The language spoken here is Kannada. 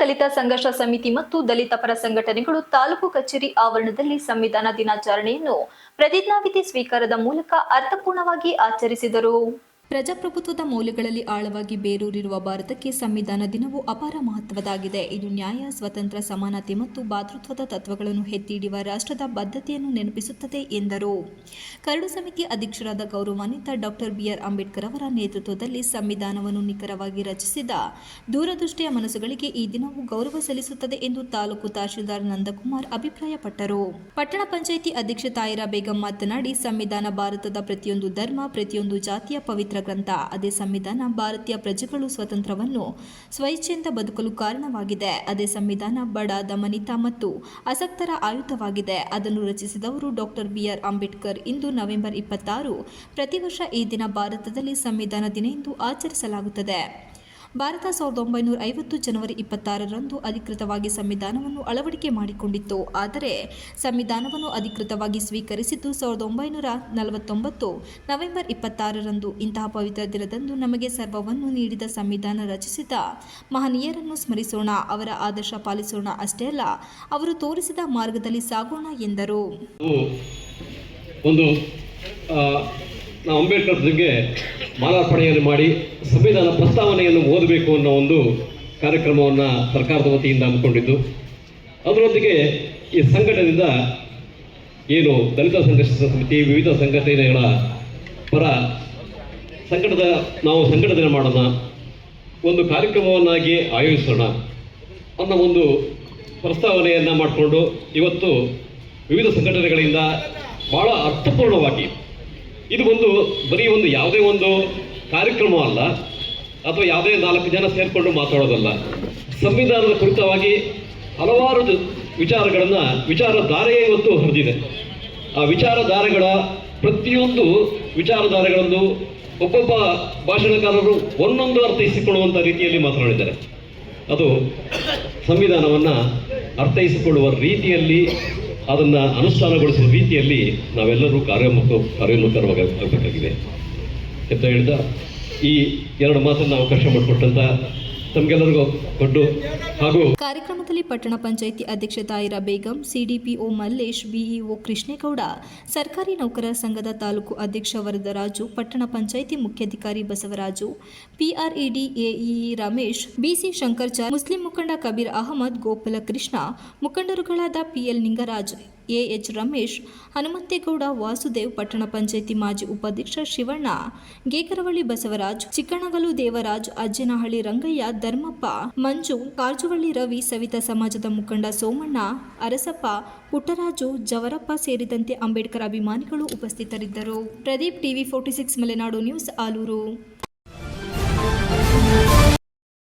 ದಲಿತ ಸಂಘರ್ಷ ಸಮಿತಿ ಮತ್ತು ದಲಿತ ಪರ ಸಂಘಟನೆಗಳು ತಾಲೂಕು ಕಚೇರಿ ಆವರಣದಲ್ಲಿ ಸಂವಿಧಾನ ದಿನಾಚರಣೆಯನ್ನು ಪ್ರತಿಜ್ಞಾವಿಧಿ ಸ್ವೀಕಾರದ ಮೂಲಕ ಅರ್ಥಪೂರ್ಣವಾಗಿ ಆಚರಿಸಿದರು. ಪ್ರಜಾಪ್ರಭುತ್ವದ ಮೌಲ್ಯಗಳಲ್ಲಿ ಆಳವಾಗಿ ಬೇರೂರಿರುವ ಭಾರತಕ್ಕೆ ಸಂವಿಧಾನ ದಿನವು ಅಪಾರ ಮಹತ್ವದಾಗಿದೆ. ಇದು ನ್ಯಾಯ, ಸ್ವತಂತ್ರ, ಸಮಾನತೆ ಮತ್ತು ಭಾತೃತ್ವದ ತತ್ವಗಳನ್ನು ಎತ್ತಿಹಿಡಿಯುವ ರಾಷ್ಟ್ರದ ಬದ್ಧತೆಯನ್ನು ನೆನಪಿಸುತ್ತದೆ ಎಂದರು. ಕರಡು ಸಮಿತಿ ಅಧ್ಯಕ್ಷರಾದ ಗೌರವಾನ್ವಿತ ಡಾಕ್ಟರ್ ಬಿಆರ್ ಅಂಬೇಡ್ಕರ್ ಅವರ ನೇತೃತ್ವದಲ್ಲಿ ಸಂವಿಧಾನವನ್ನು ನಿಖರವಾಗಿ ರಚಿಸಿದ ದೂರದೃಷ್ಟಿಯ ಮನಸ್ಸುಗಳಿಗೆ ಈ ದಿನವು ಗೌರವ ಸಲ್ಲಿಸುತ್ತದೆ ಎಂದು ತಾಲೂಕು ತಹಶೀಲ್ದಾರ್ ನಂದಕುಮಾರ್ ಅಭಿಪ್ರಾಯಪಟ್ಟರು. ಪಟ್ಟಣ ಪಂಚಾಯಿತಿ ಅಧ್ಯಕ್ಷ ತಾಯಿರಾ ಬೇಗಂ ಮಾತನಾಡಿ, ಸಂವಿಧಾನ ಭಾರತದ ಪ್ರತಿಯೊಂದು ಧರ್ಮ, ಪ್ರತಿಯೊಂದು ಜಾತಿಯ ಪವಿತ್ರ ಗ್ರಂಥ. ಅದೇ ಸಂವಿಧಾನ ಭಾರತೀಯ ಪ್ರಜೆಗಳು ಸ್ವತಂತ್ರವನ್ನು ಸ್ವಇಚ್ಛೆಯಿಂದ ಬದುಕಲು ಕಾರಣವಾಗಿದೆ. ಅದೇ ಸಂವಿಧಾನ ಬಡ, ದಮನಿತ ಮತ್ತು ಅಸಕ್ತರ ಆಯುಧವಾಗಿದೆ. ಅದನ್ನು ರಚಿಸಿದವರು ಡಾಕ್ಟರ್ ಬಿಆರ್ ಅಂಬೇಡ್ಕರ್. ಇಂದು ನವೆಂಬರ್ ಇಪ್ಪತ್ತಾರು, ಪ್ರತಿ ವರ್ಷ ಈ ದಿನ ಭಾರತದಲ್ಲಿ ಸಂವಿಧಾನ ದಿನ ಎಂದು ಆಚರಿಸಲಾಗುತ್ತದೆ. ಭಾರತ ಸಾವಿರದ ಒಂಬೈನೂರ ಐವತ್ತು ಜನವರಿ ಇಪ್ಪತ್ತಾರರಂದು ಅಧಿಕೃತವಾಗಿ ಸಂವಿಧಾನವನ್ನು ಅಳವಡಿಕೆ ಮಾಡಿಕೊಂಡಿತ್ತು. ಆದರೆ ಸಂವಿಧಾನವನ್ನು ಅಧಿಕೃತವಾಗಿ ಸ್ವೀಕರಿಸಿದ್ದು ಸಾವಿರದ ಒಂಬೈನೂರ ನಲವತ್ತೊಂಬತ್ತು ನವೆಂಬರ್ ಇಪ್ಪತ್ತಾರರಂದು. ಇಂತಹ ಪವಿತ್ರ ದಿನದಂದು ನಮಗೆ ಸರ್ವವನ್ನು ನೀಡಿದ ಸಂವಿಧಾನ ರಚಿಸಿದ ಮಹನೀಯರನ್ನು ಸ್ಮರಿಸೋಣ, ಅವರ ಆದರ್ಶ ಪಾಲಿಸೋಣ ಅಷ್ಟೇ ಅಲ್ಲ, ಅವರು ತೋರಿಸಿದ ಮಾರ್ಗದಲ್ಲಿ ಸಾಗೋಣ ಎಂದರು. ಒಂದು ನಾವು ಅಂಬೇಡ್ಕರ್ ಬಗ್ಗೆ ಮಾಲಾರ್ಪಣೆಯನ್ನು ಮಾಡಿ ಸಂವಿಧಾನ ಪ್ರಸ್ತಾವನೆಯನ್ನು ಓದಬೇಕು ಅನ್ನೋ ಒಂದು ಕಾರ್ಯಕ್ರಮವನ್ನು ಸರ್ಕಾರದ ವತಿಯಿಂದ ಹಮ್ಮಿಕೊಂಡಿದ್ದು. ಅದರೊಂದಿಗೆ ಈ ಸಂಘಟನೆಯಿಂದ ಏನು ದಲಿತ ಸಂಘರ್ಷ ಸಮಿತಿ, ವಿವಿಧ ಸಂಘಟನೆಗಳ ಪರ ಸಂಘಟದ ನಾವು ಸಂಘಟನೆ ಮಾಡೋಣ, ಒಂದು ಕಾರ್ಯಕ್ರಮವನ್ನಾಗಿ ಆಯೋಜಿಸೋಣ ಅನ್ನೋ ಒಂದು ಪ್ರಸ್ತಾವನೆಯನ್ನು ಮಾಡಿಕೊಂಡು ಇವತ್ತು ವಿವಿಧ ಸಂಘಟನೆಗಳಿಂದ ಬಹಳ ಅರ್ಥಪೂರ್ಣವಾಗಿ ಇದು ಒಂದು ಬರೀ ಒಂದು ಯಾವುದೇ ಒಂದು ಕಾರ್ಯಕ್ರಮ ಅಲ್ಲ, ಅಥವಾ ಯಾವುದೇ ನಾಲ್ಕು ಜನ ಸೇರಿಕೊಂಡು ಮಾತಾಡೋದಲ್ಲ. ಸಂವಿಧಾನದ ಕುರಿತವಾಗಿ ಹಲವಾರು ವಿಚಾರಗಳನ್ನು, ವಿಚಾರಧಾರೆಯೇ ಇವತ್ತು ಹರಿದಿದೆ. ಆ ವಿಚಾರಧಾರೆಗಳ ಪ್ರತಿಯೊಂದು ವಿಚಾರಧಾರೆಗಳನ್ನು ಒಬ್ಬೊಬ್ಬ ಭಾಷಣಕಾರರು ಒಂದೊಂದು ಅರ್ಥೈಸಿಕೊಳ್ಳುವಂಥ ರೀತಿಯಲ್ಲಿ ಮಾತನಾಡಿದ್ದಾರೆ. ಅದು ಸಂವಿಧಾನವನ್ನು ಅರ್ಥೈಸಿಕೊಳ್ಳುವ ರೀತಿಯಲ್ಲಿ ಅದನ್ನು ಅನುಷ್ಠಾನಗೊಳಿಸುವ ರೀತಿಯಲ್ಲಿ ನಾವೆಲ್ಲರೂ ಕಾರ್ಯೋನ್ಮುಖ ಕಾರ್ಯೋನ್ಮುಖರಾಗಬೇಕಾಗಿದೆ ಅಂತ ಹೇಳಿದ ಈ ಎರಡು ಮಾತನ್ನು ಅವಕಾಶ ಮಾಡಿಕೊಟ್ಟಂತ ತಮಗೆಲ್ಲರಿಗೂ ಹಾಗೂ ಕಾರ್ಯಕ್ರಮದಲ್ಲಿ ಪಟ್ಟಣ ಪಂಚಾಯಿತಿ ಅಧ್ಯಕ್ಷೆ ತಾಯಿರಾ ಬೇಗಂ ಸಿಡಿಪಿಒ ಮಲ್ಲೇಶ್, ಬಿಇಒ ಕೃಷ್ಣೇಗೌಡ, ಸರ್ಕಾರಿ ನೌಕರರ ಸಂಘದ ತಾಲೂಕು ಅಧ್ಯಕ್ಷ ವರದರಾಜು, ಪಟ್ಟಣ ಪಂಚಾಯಿತಿ ಮುಖ್ಯಾಧಿಕಾರಿ Basavaraju, PRED AEE Ramesh, BC Shankarachar Muslim ಮುಖಂಡ ಕಬೀರ್ ಅಹಮದ್ ಗೋಪಾಲ ಕೃಷ್ಣ ಮುಖಂಡರುಗಳಾದ ಪಿಎಲ್ ನಿಂಗರಾಜ್. ಎಎಚ್ ರಮೇಶ್, ಹನುಮಂತೇಗೌಡ, ವಾಸುದೇವ್, ಪಟ್ಟಣ ಪಂಚಾಯಿತಿ ಮಾಜಿ ಉಪಾಧ್ಯಕ್ಷ ಶಿವಣ್ಣ, ಗೇಕರವಳ್ಳಿ ಬಸವರಾಜ್, ಚಿಕ್ಕಣಗಲು ದೇವರಾಜ್, ಅಜ್ಜನಹಳ್ಳಿ ರಂಗಯ್ಯ, ಧರ್ಮಪ್ಪ, ಮಂಜು, ಕಾಜುವಳ್ಳಿ ರವಿ, ಸವಿತಾ ಸಮಾಜದ ಮುಖಂಡ ಸೋಮಣ್ಣ, ಅರಸಪ್ಪ, ಪುಟ್ಟರಾಜು, ಜವರಪ್ಪ ಸೇರಿದಂತೆ ಅಂಬೇಡ್ಕರ್ ಅಭಿಮಾನಿಗಳು ಉಪಸ್ಥಿತರಿದ್ದರು. Pradeep TV forty six, Malenadu news, Aluru.